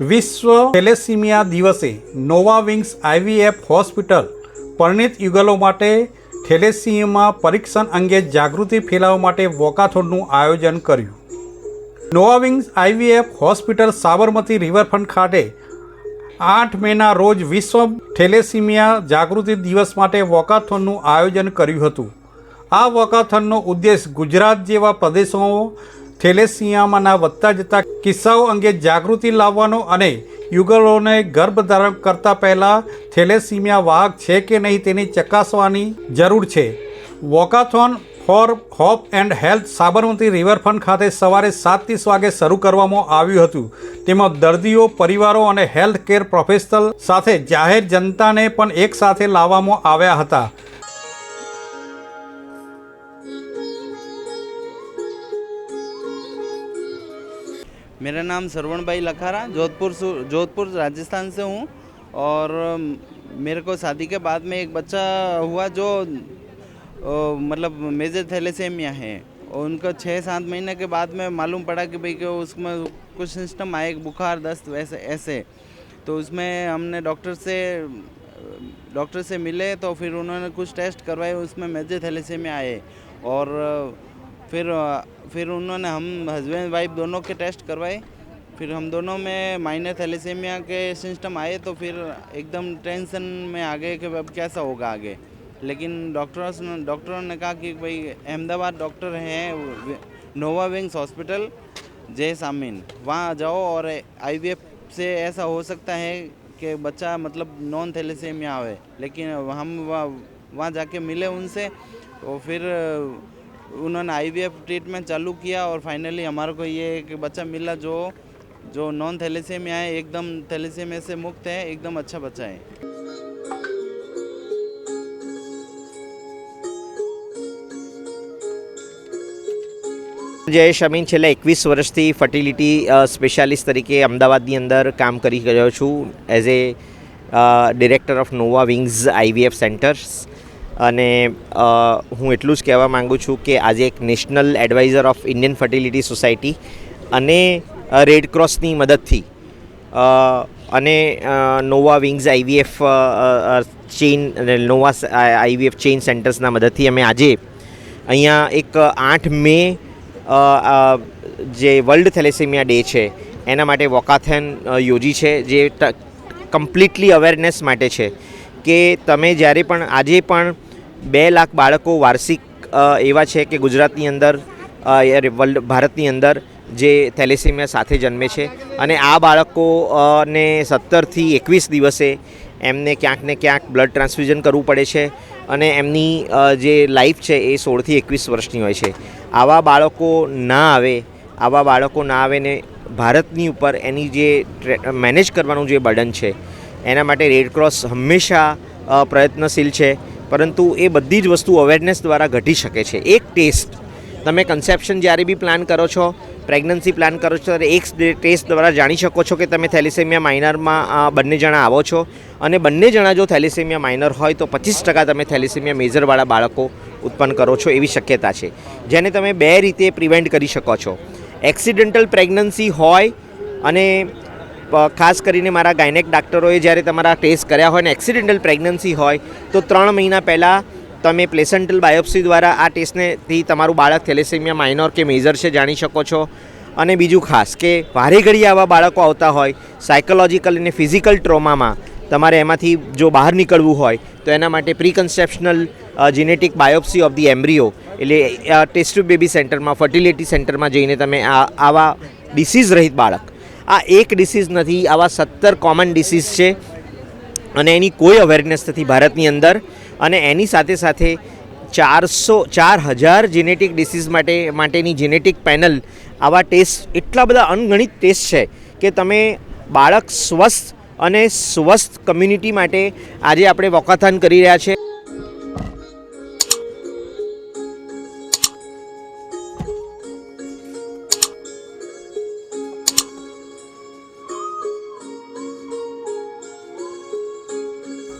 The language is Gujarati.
વિશ્વ થેલેસીમિયા દિવસે નોવા વિંગ્સ આઈવીએફ હોસ્પિટલ, પરિણિત યુગલો માટે થેલેસીમિયા પરીક્ષણ અંગે જાગૃતિ ફેલાવવા માટે વોકાથોનનું આયોજન કર્યું. Nova Wings IVF hospital Sabarmati riverfront ખાતે આઠ મેના રોજ વિશ્વ થેલેસીમિયા જાગૃતિ દિવસ માટે વોકાથોનનું આયોજન કર્યું હતું. આ વોકાથોનનો ઉદ્દેશ ગુજરાત જેવા પ્રદેશો થેલેસિયામાંના વધતા જતા કિસ્સાઓ અંગે જાગૃતિ લાવવાનો અને યુગલોને ગર્ભધારણ કરતા પહેલાં થેલેસીમિયા વાહક છે કે નહીં તેની ચકાસવાની જરૂર છે. Walkathon for hope and health Sabarmati riverfront ખાતે સવારે સાત ત્રીસ વાગે શરૂ કરવામાં આવ્યું હતું. તેમાં દર્દીઓ, પરિવારો અને હેલ્થ કેર પ્રોફેશનલ સાથે જાહેર જનતાને પણ એકસાથે લાવવામાં આવ્યા હતા. मेरा नाम सरवण भाई लखारा जोधपुर जोधपुर राजस्थान से हूँ और मेरे को शादी के बाद में एक बच्चा हुआ जो अ, मतलब मेजर थैलेसेमिया है। और उनका छः सात महीने के बाद में मालूम पड़ा कि भाई कि उसमें कुछ सिस्टम आए बुखार दस्त वैसे ऐसे। तो उसमें हमने डॉक्टर से डॉक्टर से मिले तो फिर उन्होंने कुछ टेस्ट करवाए उसमें मेजर थैलेसेमिया आए। और फिर फिर उन्होंने हम हस्बैंड वाइफ दोनों के टेस्ट करवाए। फिर हम दोनों में माइनर थैलेसेमिया के सिस्टम आए तो फिर एकदम टेंशन में आ गए कि अब कैसा होगा आगे। लेकिन डॉक्टरों डॉक्टरों ने कहा कि भाई, अहमदाबाद डॉक्टर हैं Nova Wings hospital Jay Sameen. वहाँ जाओ और आईवीएफ से ऐसा हो सकता है कि बच्चा मतलब नॉन थैलेसेमिया आवे। लेकिन हम वहाँ वहाँ जाके मिले उनसे तो फिर उन्होंने आईवीएफ ट्रीटमेंट चालू किया और फाइनली हमारे को ये एक बच्चा मिला जो जो नॉन थैलेसेमिया है एकदम थैलेसेमिया से मुक्त है एकदम अच्छा बच्चा है જયેશ અમીન છેલ્લા એકવીસ વર્ષથી ફર્ટિલિટી સ્પેશિયાલિસ્ટ તરીકે અમદાવાદની અંદર કામ કરી રહ્યો છું as a director of Nova Wings IVF centres અને હું એટલું જ કહેવા માગું છું કે આજે એક national advisor of Indian fertility society અને રેડ ક્રોસની મદદથી અને Nova Wings IVF chain Nova IVF chain સેન્ટર્સના મદદથી અમે આજે અહીંયા એક આઠ મે જે વર્લ્ડ થેલેસેમિયા ડે છે, એના માટે વોકાથેન યોજી છે, જે કમ્પ્લીટલી અવેરનેસ માટે છે કે તમે જ્યારે પણ, આજે પણ બે લાખ બાળકો વાર્ષિક એવા છે કે ગુજરાતની અંદર વર્લ્ડ, ભારતની અંદર જે થેલેસેમિયા સાથે જન્મે છે. અને આ બાળકો ને સત્તરથી એકવીસ દિવસે એમને ક્યાંક ને ક્યાંક બ્લડ ટ્રાન્સફ્યુઝન કરવું પડે છે અને એમની જે લાઈફ છે એ સોળથી એકવીસ વર્ષની હોય છે. આવા બાળકો ના આવે, આવા બાળકો ના આવે ને ભારતની ઉપર એની જે મેનેજ કરવાનું જે બર્ડન છે, એના માટે રેડક્રોસ હંમેશા પ્રયત્નશીલ છે. પરંતુ એ બધી જ વસ્તુ અવેરનેસ દ્વારા ઘટી શકે છે. એક ટેસ્ટ. તમે કન્સેપ્શન જ્યારે બી પ્લાન કરો છો પ્રેગ્નન્સી પ્લાન કરો છો, ત્યારે એક ટેસ્ટ દ્વારા જાણી શકો છો કે તમે થેલિસેમિયા માઇનરમાં બંને જણા આવો છો. અને બંને જણા જો થેલિસેમિયા માઇનર હોય તો પચીસ ટકા તમે થેલિસેમિયા મેજરવાળા બાળકો ઉત્પન્ન કરો છો એવી શક્યતા છે. જેને તમે બે રીતે પ્રિવેન્ટ કરી શકો છો. એક્સિડેન્ટલ પ્રેગ્નન્સી હોય અને ખાસ કરીને મારા ગાયનેક ડાક્ટરોએ જ્યારે તમારા ટેસ્ટ કર્યા હોય ને, એક્સિડેન્ટલ પ્રેગ્નન્સી હોય, તો ત્રણ મહિના પહેલાં તમે પ્લેસન્ટલ બાયોપ્સી દ્વારા આ ટેસ્ટનેથી તમારું બાળક થેલેસેમિયા માઇનોર કે મેજર છે જાણી શકો છો. અને બીજું ખાસ કે વારે ઘડીએ આવા બાળકો આવતા હોય, સાયકોલોજીકલ અને ફિઝિકલ ટ્રોમામાં તમારે એમાંથી જો બહાર નીકળવું હોય, તો એના માટે preconceptional genetic biopsy of the embryo એટલે ટેસ્ટ બેબી સેન્ટરમાં, ફર્ટિલિટી સેન્ટરમાં જઈને તમે આ, આવા ડિસીઝ રહિત બાળક આ એક ડિસીઝ નથી, આવા સત્તર કોમન ડિસીઝ છે. અને એની કોઈ અવેરનેસ નથી ભારતની અંદર. અને એની સાથે સાથે ચારસો, ચાર હજાર જેનેટિક ડિસીઝ માટે, માટેની જેનેટિક પેનલ આવા ટેસ્ટ એટલા બધા અનગણિત ટેસ્ટ છે કે તમે બાળક સ્વસ્થ અને સ્વસ્થ કમ્યુનિટી માટે આજે આપણે વોકાથાન કરી રહ્યા છે.